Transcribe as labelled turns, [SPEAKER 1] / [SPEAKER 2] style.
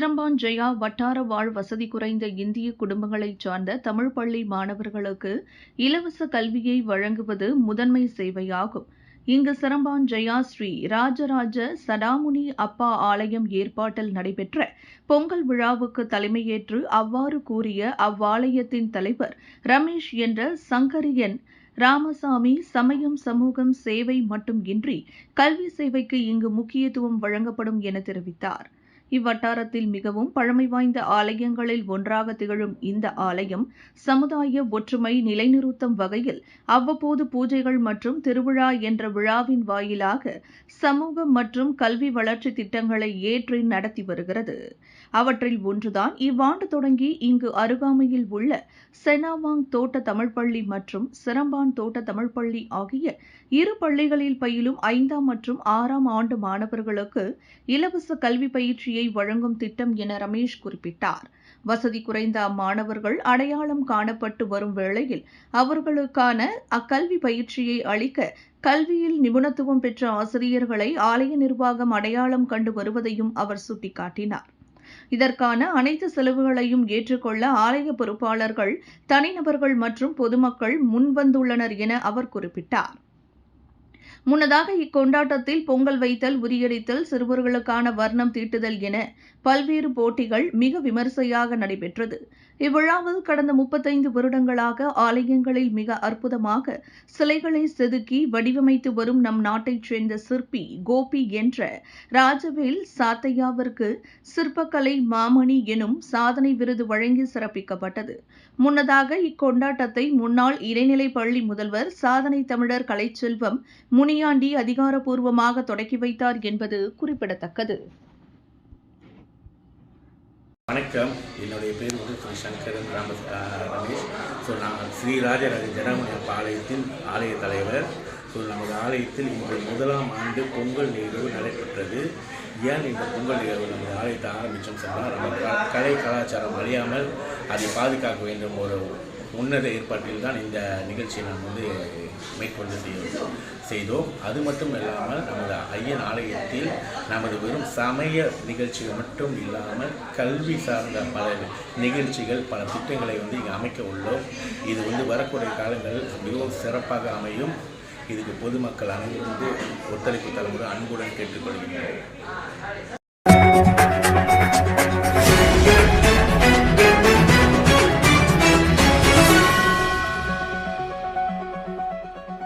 [SPEAKER 1] Seremban Jaya வட்டார வாழ் வசதி குறைந்த இந்திய குடும்பங்களைச் சார்ந்த தமிழ் பள்ளி மாணவர்களுக்கு இலவச கல்வியை வழங்குவது முதன்மை சேவையாகும். இங்கு சிரம்பான் ஜெயா ஸ்ரீ ராஜராஜ சடாமுனி அப்பா ஆலயம் ஏற்பாட்டில் நடைபெற்ற பொங்கல் விழாவுக்கு தலைமையேற்று அவ்வாறு கூறிய அவ்வாலயத்தின் தலைவர் ரமேஷ் என்ற சங்கரியன் ராமசாமி சமயம் சமூகம் சேவை மட்டும் இன்றி கல்வி சேவைக்கு இங்கு முக்கியத்துவம் வழங்கப்படும் என தெரிவித்தார். இவ்வட்டாரத்தில் மிகவும் பழமை வாய்ந்த ஆலயங்களில் ஒன்றாக திகழும் இந்த ஆலயம் சமுதாய ஒற்றுமை நிலைநிறுத்தும் வகையில் அவ்வப்போது பூஜைகள் மற்றும் திருவிழா என்ற விழாவின் வாயிலாக சமூக மற்றும் கல்வி வளர்ச்சி திட்டங்களை ஏற்றி நடத்தி வருகிறது. அவற்றில் ஒன்றுதான் இவ்வாண்டு தொடங்கி இங்கு அருகாமையில் உள்ள செனாவாங் தோட்ட தமிழ் பள்ளி மற்றும் சிரம்பான் தோட்ட தமிழ் பள்ளி ஆகிய இரு பள்ளிகளில் பயிலும் ஐந்தாம் மற்றும் ஆறாம் ஆண்டு மாணவர்களுக்கு இலவச கல்வி பயிற்சியை வழங்கும் திட்டம் என ரமேஷ் குறிப்பிட்டார். வசதி குறைந்த அம்மாணவர்கள் அடையாளம் காணப்பட்டு வரும் வேளையில் அவர்களுக்கான அக்கல்வி பயிற்சியை அளிக்க கல்வியில் நிபுணத்துவம் பெற்ற ஆசிரியர்களை ஆலய நிர்வாகம் அடையாளம் கண்டு வருவதையும் அவர் சுட்டிக்காட்டினார். இதற்கான அனைத்து செலவுகளையும் ஏற்றுக்கொள்ள ஆலய பொறுப்பாளர்கள் தனிநபர்கள் மற்றும் பொதுமக்கள் முன்வந்துள்ளனர் என அவர் குறிப்பிட்டார். முன்னதாக இக்கொண்டாட்டத்தில் பொங்கல் வைத்தல் உரியடித்தல் சிறுவர்களுக்கான வர்ணம் தீட்டுதல் என பல்வேறு போட்டிகள் மிக விமரிசையாக நடைபெற்றது. இவ்விழாவில் கடந்த முப்பத்தைந்து வருடங்களாக ஆலயங்களில் மிக அற்புதமாக சிலைகளை செதுக்கி வடிவமைத்து வரும் நம் நாட்டைச் சேர்ந்த சிற்பி கோபி என்ற ராஜவேல் சாத்தையாவிற்கு சிற்பக்கலை மாமணி எனும் சாதனை விருது வழங்கி சிறப்பிக்கப்பட்டது. முன்னதாக இக்கொண்டாட்டத்தை முன்னாள் இடைநிலை பள்ளி முதல்வர் சாதனை தமிழர் கலைச்செல்வம் முனியாண்டி அதிகாரப்பூர்வமாக தொடக்கி வைத்தார் என்பது குறிப்பிடத்தக்கது.
[SPEAKER 2] வணக்கம். என்னுடைய பேர் வந்து ஸ்ரீ சங்கரன் ராம ரமேஷ். ஸோ நான் ஸ்ரீ ராஜராஜ ஜனமணி ஆலயத்தின் ஆலய தலைவர். ஸோ நமது ஆலயத்தில் இன்று முதலாம் ஆண்டு பொங்கல் நிகழ்வு நடைபெற்றது. ஏன் இந்த பொங்கல் நிகழ்வு நமது ஆலயத்தை ஆரம்பித்தோம் சொன்னால் நம்ம கலை கலாச்சாரம் அழியாமல் அதை பாதுகாக்க வேண்டும் ஒரு உன்னத ஏற்பாட்டில் தான் இந்த நிகழ்ச்சியை நாம் வந்து மேற்கொண்டு செய்வோம் செய்தோம். அது மட்டும் இல்லாமல் நமது ஐயன் ஆலயத்தில் நமது வெறும் சமய நிகழ்ச்சிகள் மட்டும் இல்லாமல் கல்வி சார்ந்த பல நிகழ்ச்சிகள் பல திட்டங்களை வந்து இங்கே அமைக்க உள்ளோம். இது வந்து வரக்கூடிய காலங்கள் மிகவும் சிறப்பாக அமையும். இதுக்கு பொதுமக்கள் அனைவரும் வந்து ஒத்துழைப்பு தருமாறு அன்புடன் கேட்டுக்கொள்கின்றனர்